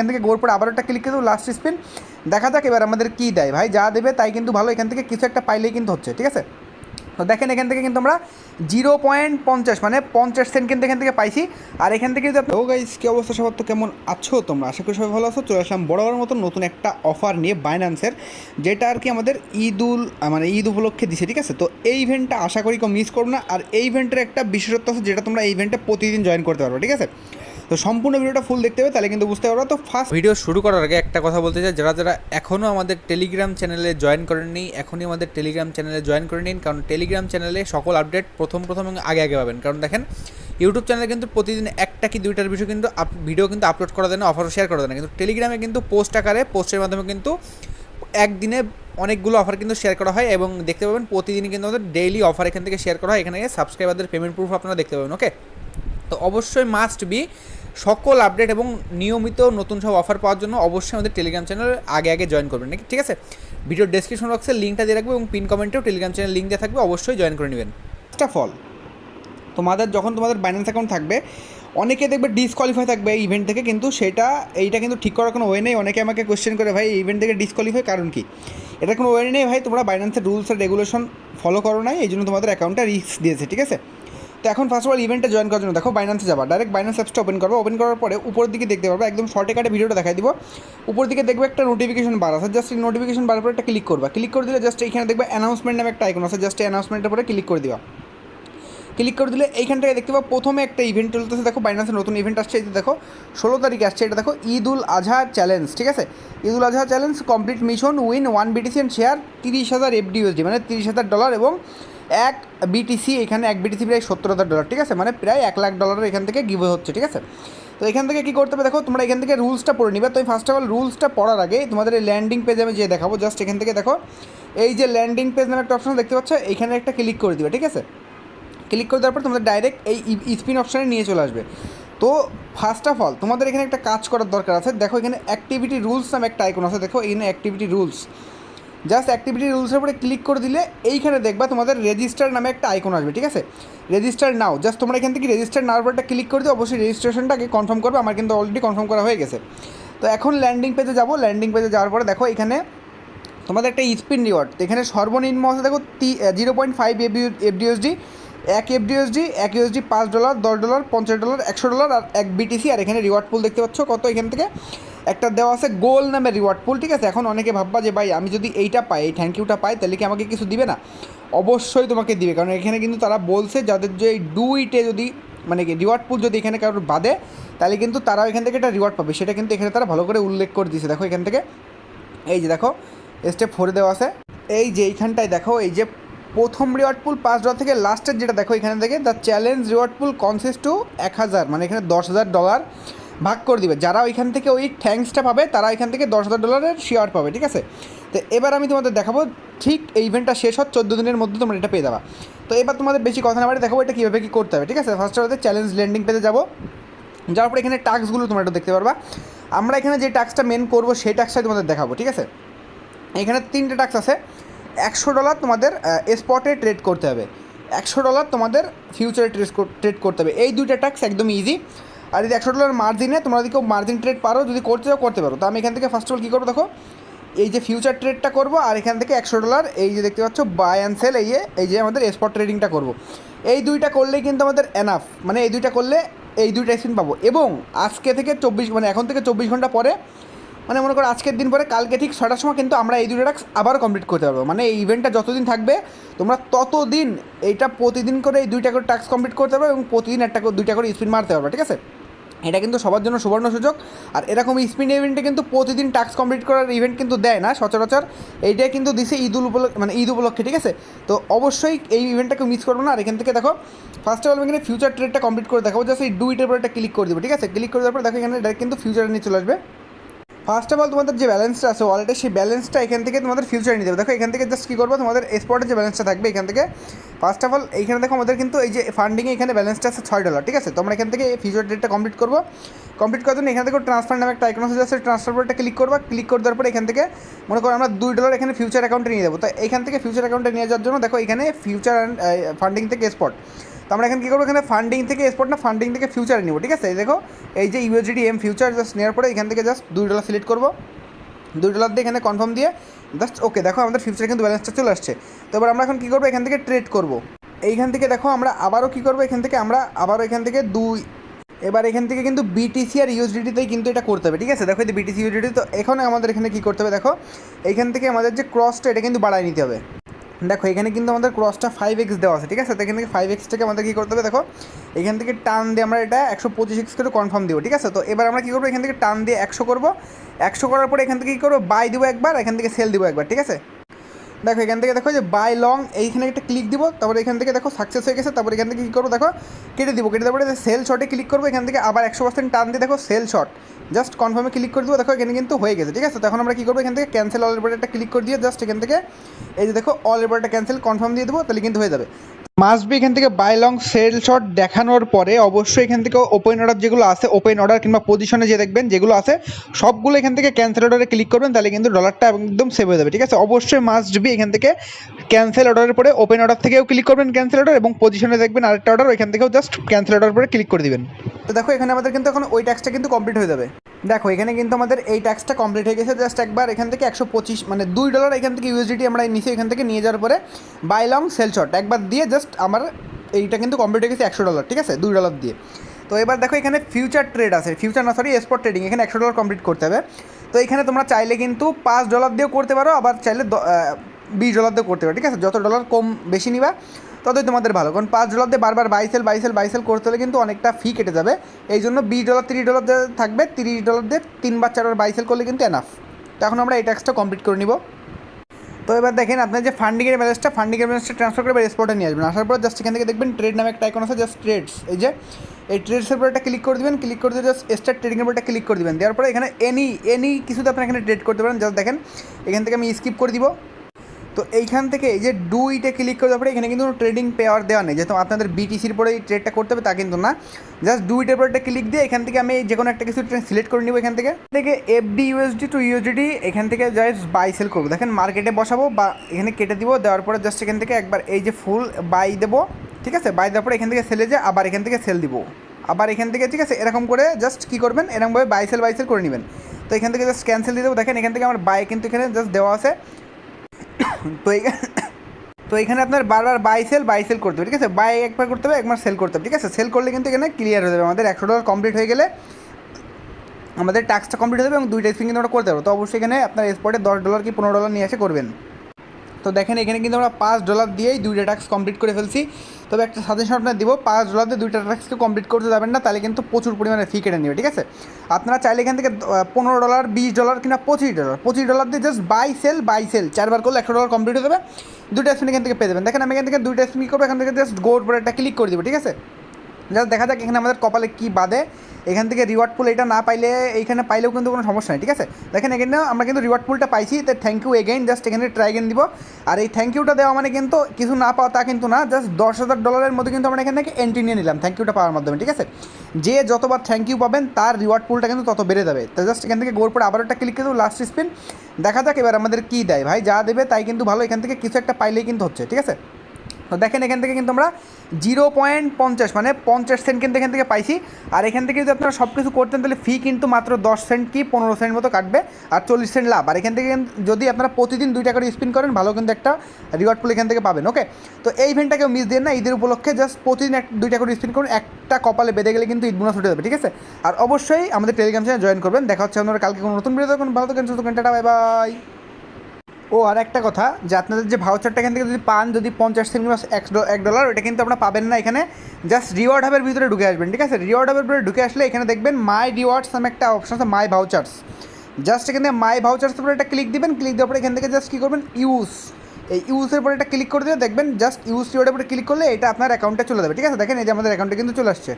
এখান থেকে গোর পরে আবার একটা ক্লিক করে দেবো লাস্ট স্পিন দেখা যাক এবার আমাদের কী দেয়। ভাই, যা দেবে তাই কিন্তু ভালো, এখান থেকে কিছু একটা পাইলেই কিন্তু হচ্ছে, ঠিক আছে? তো দেখেন এখান থেকে কিন্তু আমরা জিরো পয়েন্ট পঞ্চাশ মানে পঞ্চাশ সেন্ট কিন্তু এখান থেকে পাইছি। আর এখান থেকে যদি ও গাইস কী অবস্থা সবার তো কেমন আছো তোমরা? আশা করি সবাই ভালো আছো। চলে আসলাম বড় বড় মতো নতুন একটা অফার নিয়ে বাইন্যান্সের যেটা আর কি আমাদের ঈদুল মানে ঈদ উপলক্ষে দিছে, ঠিক আছে? তো এই ইভেন্টটা আশা করি কেউ মিস করো না। আর এই ইভেন্টের একটা বিশেষত্ব আছে, যেটা তোমরা এই ইভেন্টে প্রতিদিন জয়েন করতে পারবে, ঠিক আছে? তো সম্পূর্ণ ভিডিওটা ফুল দেখতে হবে, তাহলে কিন্তু বুঝতে পারব। তো ফার্স্ট ভিডিও শুরু করার আগে একটা কথা বলতে চাই, যারা যারা এখনও আমাদের টেলিগ্রাম চ্যানেলে জয়েন করেননি, এখনই আমাদের টেলিগ্রাম চ্যানেলে জয়েন করে নিন, কারণ টেলিগ্রাম চ্যানেলে সকল আপডেট প্রথম প্রথম এবং আগে আগে পাবেন। কারণ দেখেন ইউটিউব চ্যানেলে কিন্তু প্রতিদিন একটা কি দুইটার বিষয় কিন্তু ভিডিও কিন্তু আপলোড করা দেয় না অফার শেয়ার করা দেয় না। কিন্তু টেলিগ্রামে কিন্তু পোস্ট আকারে পোস্টের মাধ্যমে কিন্তু একদিনে অনেকগুলো অফার কিন্তু শেয়ার করা হয় এবং দেখতে পাবেন প্রতিদিন কিন্তু আমাদের ডেইলি অফার এখান থেকে শেয়ার করা হয়। এখানে সাবস্ক্রাইবারদের পেমেন্ট প্রুফ আপনারা দেখতে পাবেন ওকে তো অবশ্যই মাস্ট বি সকল আপডেট এবং নিয়মিত নতুন সব অফার পাওয়ার জন্য অবশ্যই আমাদের টেলিগ্রাম চ্যানেল আগে আগে জয়েন করবেন, নাকি? ঠিক আছে? ভিডিওর ডেসক্রিপশন বক্সে লিঙ্কটা দিয়ে রাখব এবং পিন কমেন্টেও টেলিগ্রাম চ্যানেল লিঙ্ক দিয়ে থাকবে, অবশ্যই জয়েন করে নেবেন। ফার্স্ট অফ অল তোমাদের যখন তোমাদের বাইন্যান্স অ্যাকাউন্ট থাকবে, অনেকে দেখবে ডিসকোয়ালিফাই থাকবে এই ইভেন্ট থেকে, কিন্তু সেটা, এইটা কিন্তু ঠিক করার কোনো ওয়ে নেই। অনেকে আমাকে কোয়েশ্চেন করে, ভাই, এই ইভেন্ট থেকে ডিসকোয়ালিফাই কারণ কি? এটা কোনো ওয়ে নেই, ভাই, তোমরা বাইন্যান্সের রুলস আর রেগুলেশন ফলো করো নাই, এই জন্য তোমাদের অ্যাকাউন্টটা রিস্ক দিয়েছে। ঠিক আছে? তো এখন ফার্স্ট অফ অল ইভেন্টে জয়েন করার জন্য দেখো বাইন্যান্সে যাবা। ডাইরেক্ট বাইন্যান্স অ্যাপসটা ওপেন করব। ওপেন করার পরে উপরের দিকে দেখতে পারবে, একদম শর্টে কাটে ভিডিওটা দেখাই দিব। উপর দিকে দেখবে একটা নোটিফিকেশন বার আছে। জাস্ট এই নোটিফিকেশন বার পরে একটা ক্লিক করবা। ক্লিক করে দিলে জাস্ট এইখানে দেখবে অ্যানাউন্সমেন্ট নামে একটা আইকন আছে। জাস্ট অ্যানাউন্সমেন্টের পরে ক্লিক করে দিবা। ক্লিক করে দিলে এইখান থেকে দেখতে পাবো প্রথমে একটা ইভেন্ট চলতেছে। দেখো বাইন্যান্সের নতুন ইভেন্ট আসছে। যে দেখো, ষোলো তারিখে আসছে। এটা দেখো ঈদ উল আজহা চ্যালেঞ্জ ঠিক আছে? Eid ul Azha challenge complete mission win one BTC and share তিরিশ হাজার এফডিউএসডি মানে তিরিশ হাজার ডলার এবং এক বিটিসি এখানে এক বিটিসি প্রায় সত্তর হাজার ডলার ঠিক আছে? মানে প্রায় এক লাখ ডলারের এখান থেকে গিভ হচ্ছে, ঠিক আছে? তো এখান থেকে কী করতে হবে? দেখো, তোমরা এখান থেকে রুলসটা পড়ে নিবে। তো ফার্স্ট অফ অল রুলসটা পড়ার আগে তোমাদের এই ল্যান্ডিং পেজে আমি যে দেখাবো জাস্ট এখান থেকে দেখো, এই যে ল্যান্ডিং পেজ নামে একটা অপশন দেখতে পাচ্ছ? এখানে একটা ক্লিক করে দিবে, ঠিক আছে? ক্লিক করে দেওয়ার পর তোমাদের ডাইরেক্ট এই স্পিন অপশানে নিয়ে চলে আসবে। তো ফার্স্ট অফ অল তোমাদের এখানে একটা কাজ করার দরকার আছে। দেখো, এখানে অ্যাক্টিভিটি রুলস নামে একটা আইকন আছে। দেখো, এখানে অ্যাক্টিভিটি রুলস জাস্ট অ্যাক্টিভিটি রুলসের উপরে ক্লিক করে দিলে এইখানে দেখবা তোমাদের রেজিস্টার নামে একটা আইকন আসবে, ঠিক আছে? রেজিস্টার নাও জাস্ট তোমরা এখান থেকে রেজিস্টার নাওয়ার পর একটা ক্লিক করে দিও, অবশ্যই রেজিস্ট্রেশনটাকে কনফার্ম করবে, আমার কিন্তু অলরেডি কনফার্ম করা হয়ে গেছে। তো এখন ল্যান্ডিং পেজে যাব ল্যান্ডিং পেজে যাওয়ার পরে দেখো এখানে তোমাদের একটা স্পিন রিওয়ার্ড এখানে সর্বনিম্ন আছে, দেখো, তি zero point five F FDUSD এক এফডিএসডি এক ইউএসডি পাঁচ ডলার দশ ডলার পঞ্চাশ ডলার একশো ডলার আর এক বিটিসি আর এখানে রিওয়ার্ড পুল দেখতে পাচ্ছ কত এখান থেকে? একটা দেওয়া আছে গোল নামে রিওয়ার্ড পুল ঠিক আছে? এখন অনেকে ভাববা যে, ভাই, আমি যদি এইটা পাই, এই থ্যাংক ইউটা পাই, তাহলে কি আমাকে কিছু দিবে না? অবশ্যই তোমাকে দিবে, কারণ এখানে কিন্তু তারা বলছে, যাদের যে এই ডুইটে যদি মানে কি রিওয়ার্ড পুল যদি এখানে কারোর বাদে, তাহলে কিন্তু তারা এখান থেকে একটা রিওয়ার্ড পাবে। সেটা কিন্তু এখানে তারা ভালো করে উল্লেখ করে দিয়েছে। দেখো এখান থেকে, এই যে দেখো স্টেপ ফোরে দেওয়া আছে। এই যে এইখানটায় দেখো, এই যে প্রথম রিওয়ার্ড পুল পাঁচ ডলার থেকে লাস্টের যেটা দেখো এখানে থেকে the challenge reward pool consist to এক হাজার মানে এখানে দশ হাজার ডলার ভাগ করে দিবে। যারা ওইখান থেকে ওই থ্যাঙ্কসটা পাবে, তারা এখান থেকে দশ হাজার ডলারের শেয়ার পাবে, ঠিক আছে? তো এবার আমি তোমাদের দেখাবো, ঠিক এই ইভেন্টটা শেষ হওয়ার চোদ্দ দিনের মধ্যে তোমরা এটা পেয়ে যাবা। তো এবার তোমাদের বেশি কথা না বাড়ি দেখাবো এটা কীভাবে কী করতে হবে, ঠিক আছে? ফার্স্ট আমাদের চ্যালেঞ্জ ল্যান্ডিং পেতে যাব। যাওয়ার পরে এখানে টাস্কগুলো তোমরা একটু দেখতে পারবা। আমরা এখানে যে টাস্কটা মেন করব, সেই টাস্কটাই তোমাদের দেখাবো, ঠিক আছে? এখানে তিনটে টাস্ক আছে। একশো ডলার তোমাদের স্পটে ট্রেড করতে হবে। একশো ডলার তোমাদের ফিউচারে ট্রেড ট্রেড করতে হবে। এই দুইটা টাস্ক একদম ইজি আর যদি একশো ডলার মার্জিনে তোমরা যদি কেউ মার্জিন ট্রেড পারো, যদি করতে চাও, করতে পারো। তো আমি এখান থেকে ফার্স্ট অফ অল কী করব দেখো? এই যে ফিউচার ট্রেডটা করব, আর এখান থেকে একশো ডলার এই যে দেখতে পাচ্ছ বাই অ্যান্ড সেল এই এই যে আমাদের স্পট ট্রেডিংটা করব। এই দুইটা করলেই কিন্তু আমাদের এনাফ মানে এই দুইটা করলে এই দুইটা স্পিন পাবো। এবং আজকে থেকে চব্বিশ মানে এখন থেকে চব্বিশ ঘণ্টা পরে মানে মনে করো আজকের দিন পরে, কালকে ঠিক ছটার সময় কিন্তু আমরা এই দুটো টাস্ক আবার কমপ্লিট করতে পারব। মানে এই ইভেন্টটা যতদিন থাকবে, তোমরা ততদিন এইটা প্রতিদিন করে এই দুইটা করে টাস্ক কমপ্লিট করতে পারবে এবং প্রতিদিন একটা দুইটা করে স্পিন মারতে পারবে, ঠিক আছে? এটা কিন্তু সবার জন্য সুবর্ণ সুযোগ। আর এরকম স্পিন ইভেন্টে কিন্তু প্রতিদিন টাস্ক কমপ্লিট করার ইভেন্ট কিন্তু দেয় না, সচরাচর। এইটাই কিন্তু দিছে ঈদ উপলক্ষে মানে ঈদ উপলক্ষে, ঠিক আছে? তো অবশ্যই এই ইভেন্টটাকে মিস করব না। আর এখান থেকে দেখো ফার্স্ট অফ অল এখানে ফিউচার ট্রেডটা কমপ্লিট করে দেখাবো। জাস্ট এই দুইটার পর একটা ক্লিক করে দেবো, ঠিক আছে? ক্লিক করে দেওয়ার পর দেখো এখানে ডাইরেক্ট কিন্তু ফিউচারে নিয়ে চলে আসবে। ফার্স্ট অফ অল তোমাদের যে ব্যালেন্সটা আছে ওয়ালেটে সেই ব্যালেন্সটা এখান থেকে তোমাদের ফিউচারে নিয়ে দেবে দেখো, এখান থেকে জাস্ট কী করব? তোমাদের স্পটের যে ব্যালেন্সটা থাকবে এখান থেকে। ফার্স্ট অফ অল এইখানে দেখো আমাদের কিন্তু এই যে ফান্ডিংয়ে এখানে ব্যালেন্সটা আছে ছয় ডলার ঠিক আছে? তোমরা এখান থেকে ফিউচার ডেটটা কমপ্লিট করব। কমপ্লিট করার জন্য এখান থেকে ট্রান্সফার নামে একটা আইকন আছে ট্রান্সফার পরটা ক্লিক করবা। ক্লিক করে দেওয়ার পরে এখান থেকে মনে করো আমরা দুই ডলার এখানে ফিউচার অ্যাকাউন্টে নিয়ে দেবো তো এখান থেকে ফিউচার অ্যাকাউন্টে নিয়ে যাওয়ার জন্য দেখো এখানে ফিউচার অ্যান্ড ফান্ডিং থেকে স্পট তো আমরা এখানে কী করব? এখানে ফান্ডিং থেকে স্পট না ফান্ডিং থেকে ফিউচারে নিব, ঠিক আছে? দেখো, এই যে ইউএসডি এম ফিউচার জাস্ট নেওয়ার পরে এখান থেকে জাস্ট দুই ডলার সিলেক্ট করব। দুই ডলার দিয়ে এখানে কনফার্ম দিয়ে জাস্ট ওকে দেখো আমাদের ফিউচার কিন্তু ব্যালেন্সটা চলে আসছে। তো এবার আমরা এখন কী করব? এখান থেকে ট্রেড করব। এইখান থেকে দেখো আমরা আবারও কী করব? এখান থেকে আমরা আবারও এখান থেকে দুই, এবার এখান থেকে কিন্তু বিটিসি আর ইউএসডিটিতেই কিন্তু এটা করতে হবে, ঠিক আছে? দেখো এই বিটিসি ইউএসডিটি তো এখানে আমাদের এখানে কী করতে হবে? দেখো, এইখান থেকে আমাদের যে ক্রসটা এটা কিন্তু বাড়ায় নিতে হবে। দেখো, এখানে কিন্তু আমাদের ক্রসটা ফাইভ এক্স দেওয়া আছে, ঠিক আছে? তো এখান থেকে ফাইভ এক্সটাকে আমাদের কী করতে হবে? দেখো, এখান থেকে টান দিয়ে আমরা এটা একশো পঁচিশ এক্স করে কনফার্ম দেবো, ঠিক আছে? তো এবার আমরা কী করব? এখান থেকে টান দিয়ে একশো করব। একশো করার পরে এখান থেকে কী করব? বাই দেবো একবার, এখান থেকে সেল দিব একবার, ঠিক আছে? দেখো, এখান থেকে দেখো যে বাই লং এইখানে একটা ক্লিক দিব, তারপরে এখান থেকে দেখো সাকসেস হয়ে গেছে, তারপরে এখান থেকে কী করব দেখো, কেটে দিব, কেটে তারপরে সেল শটে ক্লিক করব, এখান থেকে আবার একশো পার্সেন্ট টান দিয়ে দেখো সেল শট জাস্ট কনফার্মে ক্লিক করে দেবো, দেখো এখানে কিন্তু হয়ে গেছে, ঠিক আছে? তখন আমরা কী করব, এখান থেকে ক্যান্সেল অল একটা ক্লিক করে দিয়ে জাস্ট এখান থেকে এই যে দেখো অল এবারটা ক্যান্সেল কনফার্ম দিয়ে দেবো, তাহলে কিন্তু হয়ে যাবে। মাস্ট বি এখান থেকে বাই লং সেল শট দেখানোর পরে অবশ্যই এখান থেকে ওপেন অর্ডার যেগুলো আছে ওপেন অর্ডার কিংবা পজিশনে যে দেখবেন যেগুলো আছে, সবগুলো এখান থেকে ক্যান্সেল অর্ডারে ক্লিক করবেন, তাহলে কিন্তু ডলারটা একদম সেভ হয়ে যাবে, ঠিক আছে? অবশ্যই মাস্ট বি এখান থেকে ক্যান্সেল অর্ডারের পরে ওপেন অর্ডার থেকেও ক্লিক করবেন ক্যান্সেল অর্ডার এবং পজিশনে দেখবেন আরেকটা অর্ডার ওইখান থেকেও জাস্ট ক্যান্সেল অর্ডার পরে ক্লিক করে দিবেন। তো দেখো, এখানে আমাদের কিন্তু এখন ওই ট্যাক্সটা কিন্তু কমপ্লিট হয়ে যাবে। দেখো, এখানে কিন্তু আমাদের এই ট্যাক্সটা কমপ্লিট হয়ে গেছে। জাস্ট একবার এখান থেকে একশো পঁচিশ মানে দুই ডলার এখান থেকে ইউএসডিটি আমরা নিচে এখান থেকে নিয়ে যাওয়ার পরে বাই লং সেল শট একবার দিয়ে জাস্ট আমার এইটা কিন্তু কমপ্লিট হয়ে গেছে একশো ডলার ঠিক আছে? দুই ডলার দিয়ে। তো এবার দেখো, এখানে ফিউচার ট্রেড আছে। ফিউচার না সরি স্পট ট্রেডিং এখানে একশো ডলার কমপ্লিট করতে হবে। তো এখানে তোমরা চাইলে কিন্তু পাঁচ ডলার দিয়েও করতে পারো, আবার চাইলে বিশ ডলার দিয়েও করতে পারো, ঠিক আছে? যত ডলার কম, বেশি নিবা। ততই তোমাদের ভালো। কারণ পাঁচ ডলার দিয়ে বারবার বাইসেল বাইসেল বাইসেল করতে হলে কিন্তু অনেকটা ফি কেটে যাবে। এই জন্য বিশ ডলার তিরিশ ডলার দিয়ে থাকবে, তিরিশ ডলার দিয়ে তিনবার, চারবার বাইসেল করলে কিন্তু এনাফ তো এখন আমরা এই ট্যাক্সটা কমপ্লিট করে নিব। তো এবার দেখেন, আপনার যে ফান্ডিংয়ের ব্যালেন্সটা ফান্ডিংয়ের ব্যালেন্সটা ট্রান্সফার করে স্পটে নিয়ে আসবেন। আসার পর জাস্ট এখান থেকে দেখবেন ট্রেড নামে একটা আইকন আছে জাস্ট ট্রেডস এই যে, এই ট্রেডসের উপর একটা ক্লিক করে দেবেন ক্লিক করে দিয়ে জাস্ট স্টার্ট ট্রেডিংয়ের উপর একটা ক্লিক করে দিবেন। দেওয়ার পরে এখানে এনি এনি কিছুতে আপনার এখানে ট্রেড করতে পারেন। জাস্ট দেখেন, এখান থেকে আমি স্কিপ করে দিব। তো এইখান থেকে এই যে ডুইটে ক্লিক করে দেওয়ার পরে এখানে কিন্তু ট্রেডিং পেয়ার দেওয়া নেই। যেহেতু আপনাদের বিটিসির পরে এই ট্রেডটা করতে হবে, তা কিন্তু না। জাস্ট ডুইটের পর একটা ক্লিক দিয়ে এখান থেকে আমি যে কোনো একটা কিছু সিলেক্ট করে নিব এখান থেকে। থেকে এফডি ইউএসডি টু ইউএসডি এখান থেকে জাস্ট বাই সেল করব। দেখেন মার্কেটে বসাবো বা এখানে কেটে দিব, দেওয়ার পরে জাস্ট এখান থেকে একবার এই যে ফুল বাই দেবো, ঠিক আছে? বাই দেওয়ার পরে এখান থেকে সেলে যে আবার এখান থেকে সেল দিব। আবার এখান থেকে, ঠিক আছে? এরকম করে জাস্ট কী করবেন? এরকমভাবে বাই সেল বাই সেল করে নেবেন। তো এখান থেকে জাস্ট ক্যান্সেল দিয়ে দেবো। দেখেন এখান থেকে আমার বাই কিন্তু এখানে জাস্ট দেওয়া আছে। তো তো এখানে আপনার বারবার বাই সেল বাই সেল করতে হবে, ঠিক আছে? বাই একবার করতে হবে, একবার সেল করতে হবে, ঠিক আছে? সেল করলে কিন্তু এখানে ক্লিয়ার হয়ে যাবে। আমাদের একশো ডলার কমপ্লিট হয়ে গেলে আমাদের টাস্কটা কমপ্লিট হবে এবং দুইটা স্পিন কিন্তু আমরা করতে পারব। তো অবশ্যই এখানে আপনার স্পটে দশ ডলার কি পনেরো ডলার নিয়ে এসে করবেন। তো দেখেন, এখানে কিন্তু আমরা পাঁচ ডলার দিয়েই দুইটা টাস্ক কমপ্লিট করে ফেলছি। তবে একটা সাজেশন আপনার দিব, পাঁচ ডলার দুইটা টাস্ককে কমপ্লিট করতে যাবেন না, তাহলে কিন্তু প্রচুর পরিমাণে ফি কেটে নেবে, ঠিক আছে? আপনারা চাইলে এখান থেকে পনেরো ডলার বিশ ডলার কিনা পঁচিশ ডলার পঁচিশ ডলার দিয়ে just buy sell buy sell চারবার করলে একশো ডলার কমপ্লিট হয়ে যাবে, দুইটা স্পিন এখান থেকে পেয়ে যাবেন। দেখেন, আমি এখান থেকে দুইটা স্পিন করব? এখান থেকে জাস্ট গোর পরে একটা ক্লিক করে দিব, ঠিক আছে? জাস্ট দেখা যাক এখানে আমাদের কপালে কী বাদে এখান থেকে রিওয়ার্ড পুল এটা না পাইলে, এইখানে পাইলেও কিন্তু কোনো সমস্যা নেই, ঠিক আছে? দেখেন, এখানে আমরা কিন্তু রিওয়ার্ড পুলটা পাইছি, তো থ্যাংক ইউ এগেইন জাস্ট এখানে ট্রাই এগেন দিব। আর এই থ্যাংক ইউটা দেওয়া মানে কিন্তু কিছু না পাওয়া তা কিন্তু না জাস্ট দশ হাজার ডলারের মধ্যে কিন্তু আমরা এখান থেকে এন্ট্রি নিয়ে নিলাম থ্যাংক ইউটা পাওয়ার মাধ্যমে, ঠিক আছে? যে যতবার থ্যাংক ইউ পাবেন, তার রিওয়ার্ড পুলটা কিন্তু তত বেড়ে যাবে। তো জাস্ট এখান থেকে গোর পরে আবার একটা ক্লিক করে লাস্ট স্পিন দেখা যাক এবার আমাদের কী দেয়। ভাই, যা দেবে তাই কিন্তু ভালো, এখান থেকে কিছু একটা পাইলেই কিন্তু হচ্ছে, ঠিক আছে? তো দেখেন এখান থেকে কিন্তু আমরা জিরো পয়েন্ট পঞ্চাশ মানে পঞ্চাশ সেন্ট কিন্তু এখান থেকে পাইছি। আর এখান থেকে যদি আপনারা সব কিছু করতেন তাহলে ফি কিন্তু মাত্র দশ সেন্ট কি পনেরো সেন্ট মতো কাটবে আর চল্লিশ সেন্ট লাভ। আর এখান থেকে যদি আপনারা প্রতিদিন দুইটা করে স্পিন করেন, ভালো কিন্তু একটা রিওয়ার্ড পুল এখান থেকে পাবেন ওকে তো এই ইভেন্টটাকেও মিস দেন না, ঈদের উপলক্ষে জাস্ট প্রতিদিন এক দুইটা করে স্পিন করুন, একটা কপালে বেঁধে গেলে কিন্তু ঈদ বোনাস উঠে যাবে, ঠিক আছে? আর অবশ্যই আমাদের টেলিগ্রাম চ্যানেল জয়েন করবেন। দেখা হচ্ছে আপনারা কালকে কোনো নতুন ভিডিও দেখুন ভালো থাকেন, সুস্থ বাই বাই ও, আর একটা কথা, যে আপনাদের যে ভাউচারটা এখান থেকে যদি পান, যদি পঞ্চাশ সেন্ট কিংবা এক ডলার ওটা কিন্তু আপনারা পাবেন না এখানে। জাস্ট রিওয়ার্ড হাবের ভিতরে ঢুকে আসবেন, ঠিক আছে? রিওয়ার্ড হাবের ভিতরে ঢুকে আসলে এখানে দেখবেন মাই রিওয়ার্ডস নামে একটা অপশন আছে মাই ভাউচার্স জাস্ট এখানে মাই ভাউচার্স উপরে একটা ক্লিক দিবেন ক্লিক দেওয়ার পরে এখান থেকে জাস্ট কী করবেন? ইউজ এই ইউজের উপরে একটা ক্লিক করে দিয়ে দেখবেন জাস্ট ইউজ রিওয়ার্ডের উপরে ক্লিক করলে এটা আপনার অ্যাকাউন্টে চলে যাবে, ঠিক আছে? দেখেন এই যে আমাদের অ্যাকাউন্টে কিন্তু চলে আসছে।